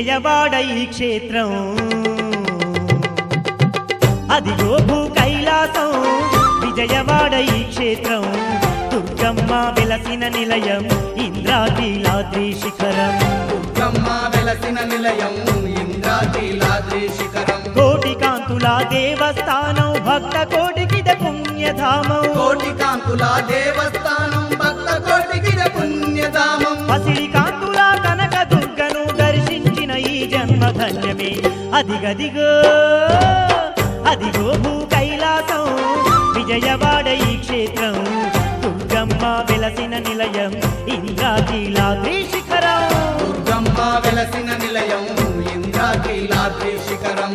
విజయవాడ ఈ క్షేత్రం. అదిగో భూ కైలాసం విజయవాడ ఈ క్షేత్రం. దుర్గమ్మ వెలసిన నిలయం ఇంద్రాకీలాద్రి శిఖరం. దుర్గమ్మ వెలసిన నిలయం ఇంద్రాకీలాద్రి శిఖరం. కోటి కాంతుల దేవస్థానం భక్త కోటికిద పుణ్యధామం. కోటి కాంతుల దేవస్థానం భక్త కోటికి పుణ్యధామం. పసిడి ధన్యమే. అదిగదిగో అదిగో భూ కైలాసం విజయవాడ ఈ క్షేత్రం దుర్గమ్మ వెలసిన నిలయం ఇంద్రాకీలాద్రి శిఖరం. దుర్గమ్మ వెలసిన నిలయం ఇంద్రాకీలాద్రి శిఖరం.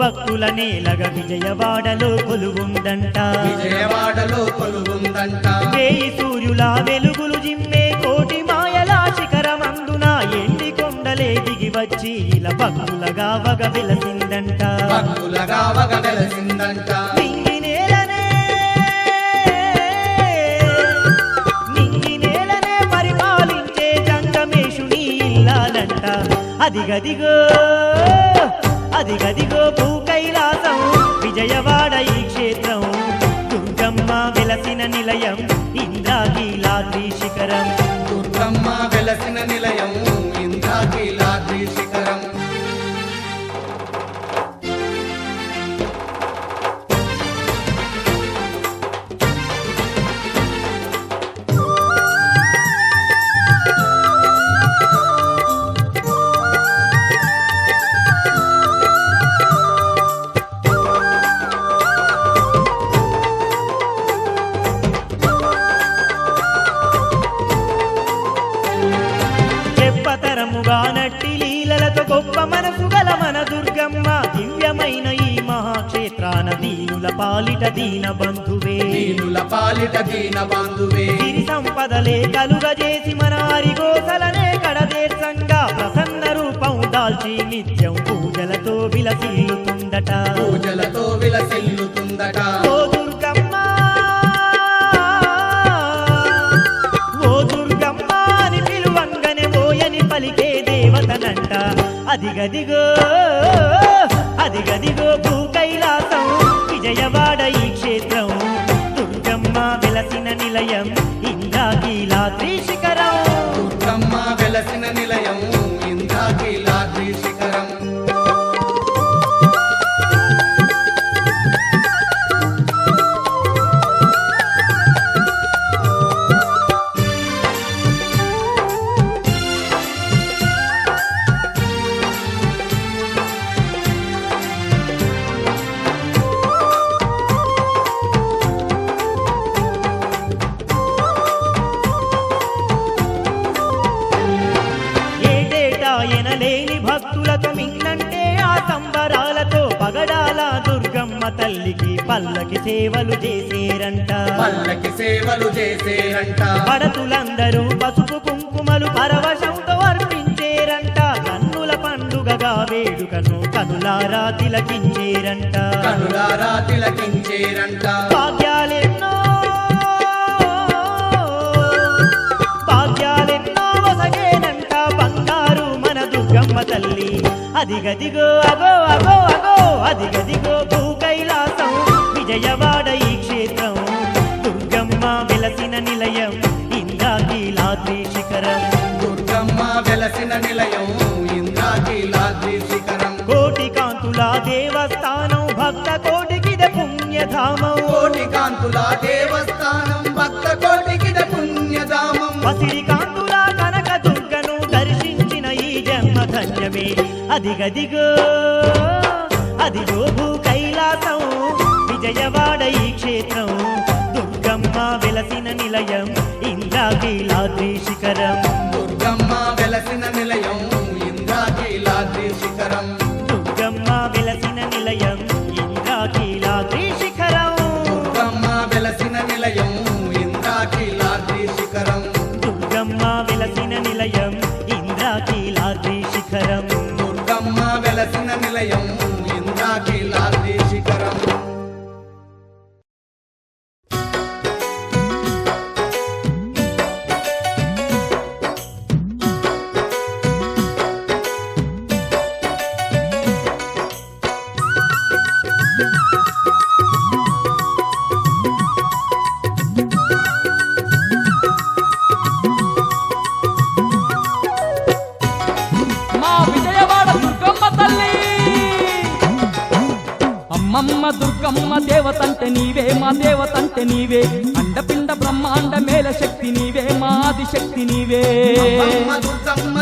భక్తుల నేలగ విజయవాడలో కొలువుందంట. విజయవాడలో కొలువుందంట. వేయి సూర్యుల వెలుగులు జిమ్మే కోటి మాయల శిఖరమందున ఎండి కొండలే దిగి వచ్చి ఇలా భక్తులగా వగ వెలసిందంట భక్తులగా వగ వెలసిందంట నింగి అది గదిగో భూ కైలాసం విజయవాడ ఈ క్షేత్రం. దుర్గమ్మ వెలసిన నిలయం ఇంద్రాకీలాద్రి శిఖరం. దుర్గమ్మ వెలసిన నిలయం ఇంద్రాకీలాద్రి శిఖరం. దీన బంధువే. దీనుల పాలిట దీన బంధువే. సిరి సంపదలే కలుగజేసి మన హరిగోసలనే కడదేశంగా ప్రసన్న రూపం దాల్చి నిత్యం పూజలతో విలసిల్లుతుందట. పూజలతో విలసిల్లుతుందట. ఓ దుర్గమ్మ! ఓ దుర్గమ్మ అని పిలువంగనే ఓయని పలికే దేవతనంట. అదిగదిగో అదిగదిగో భూ పల్లకి సేవలు చేసేరంట. పల్లకి సేవలు చేసేరంట. పడతులందరూ పసుపు కుంకుమలు పరవశంతో అర్పించేరంట. కన్నుల పండుగగా వేడుకను కనులారా తిలకించేరంట. కనులారా తిలకించేరంట. భాగ్యాలెన్నో భాగ్యాలెన్నో వసగేనంట. బంగారు మన దుర్గమ్మ తల్లి. అదిగదిగో అగో అగో అగో అదిగదిగో భూ కైలాసం విజయవాడ ఈ క్షేత్రం. దుర్గమ్మ వెలసిన నిలయం ఇంద్రాకీలాద్రి శిఖరం. దుర్గమ్మ వెలసిన నిలయం ఇంద్రాకీలాద్రి శిఖరం. కోటి కాంతుల దేవస్థానం భక్త కోటికిద పుణ్యధామం. కోటి కాంతుల దేవస్థానం భక్త కోటికిద పుణ్యధామం. పసిడి కాంతుల కనక దుర్గను దర్శించిన ఈ జన్మ ధన్యమే అదిగదిగో అదిగో భూ కైలాసం విజయవాడ ఈ క్షేత్రం. దుర్గమ్మ వెలసిన నిలయం ఇంద్రాకీలాద్రి శిఖరం. దుర్గమ్మ దేవతంటే నీవే. అండపిండ బ్రహ్మాండ మేల శక్తి నీవే మా శక్తి నీవే.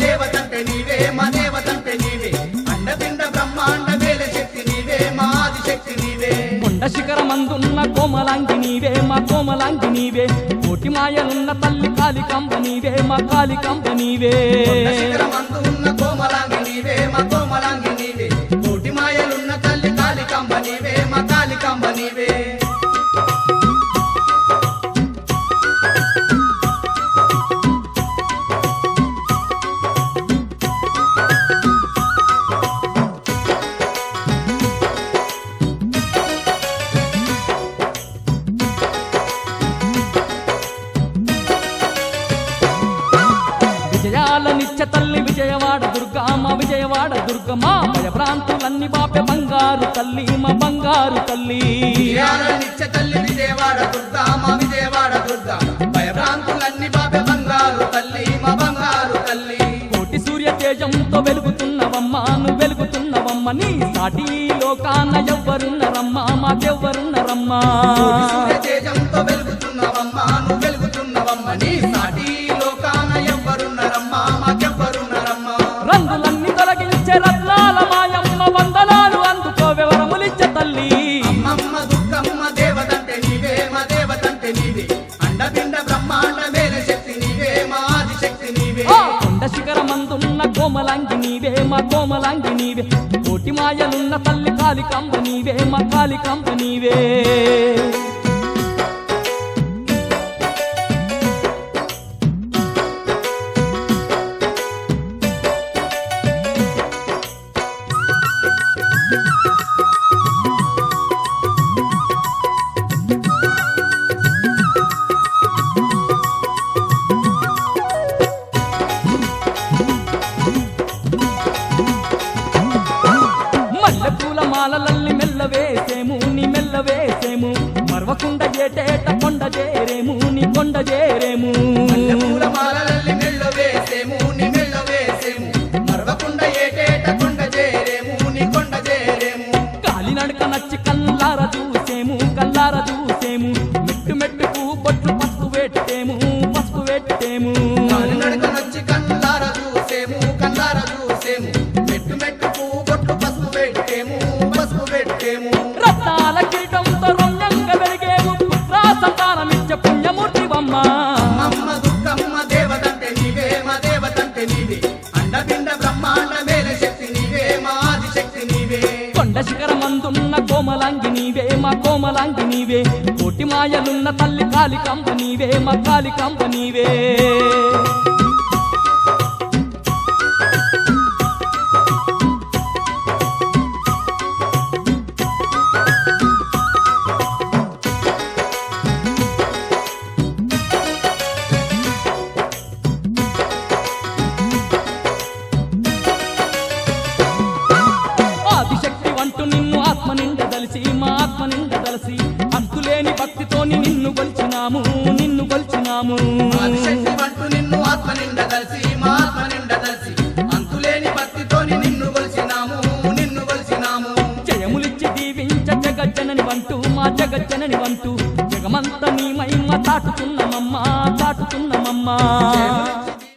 దేవతంటే నీవే మా దేవతంటే నీవే. అండపిండ బ్రహ్మాండ మేల శక్తి నీవే మా ఆది శక్తి నీవే. కొండ శిఖరమందున్న కోమలాంగి నీవే మా కోమలాంగి నీవే. కోటి మాయలున్న తల్లి కాళికంబ నీవే మా కాళికంబ నీవే. శిఖరమందు ఉన్న కోమలాంగి నీవే మా కోమలాంగి నీవే. కోటి మాయలున్న తల్లి కాళికాంబ నీవే మా కాళికాంబ నీవే. విజయాల నిత్య తల్లి విజయవాడ దుర్గమ్మ విజయవాడ దుర్గమ్మ భయభ్రాంతులన్నీ బాపె బంగారు తల్లి మా బంగారు తల్లి. నిత్య తల్లి విజయవాడ దుర్గా మా విజయవాడ దుర్గా భయభ్రాంతులన్నీ బాబె బంగారు తల్లి మా బంగారు తల్లి. కోటి సూర్య తేజంతో వెలుగుతున్నవమ్మా నువ్వు వెలుగుతున్నవమ్మ నీ సాటి లోకాన ఎవ్వరున్నరమ్మా మాకెవ్వరున్నరమ్మా. తేజంతో వెలుగుతున్నవమ్మా నువ్వు వెలుగుతున్నవమ్మ నీ సాటి లోకాన కోమలాంగి నీవే. కోటి మాయలున్న తల్లి కాలి కాళికంబ నీవే మా కాలి కాళికంబ నీవే. శక్తి నీవే అండపిండ బ్రహ్మాండ మేల శక్తి నీవే మా శక్తి నీవే. కొండ శిఖరమందున్న కోమలాంగి నీవే. మా కోమలాంగి నీవే. కోటి మాయలున్న తల్లి కాళికాంబ నీవే. మా కాళికాంబ నీవే. అంటూ నిన్ను ఆత్మ నిండ కలిసి మా ఆత్మ నిండ కలిసి. అంతులేని భక్తితోని నిన్ను కొలిసినాము నిన్ను కొలిసినాము జయములిచ్చి దీవించ జగజ్జనని వంటూ మా జగజ్జనని వంటూ జగమంత నీ మహిమ తాటుతున్నమమ్మా తాటుతున్నమమ్మా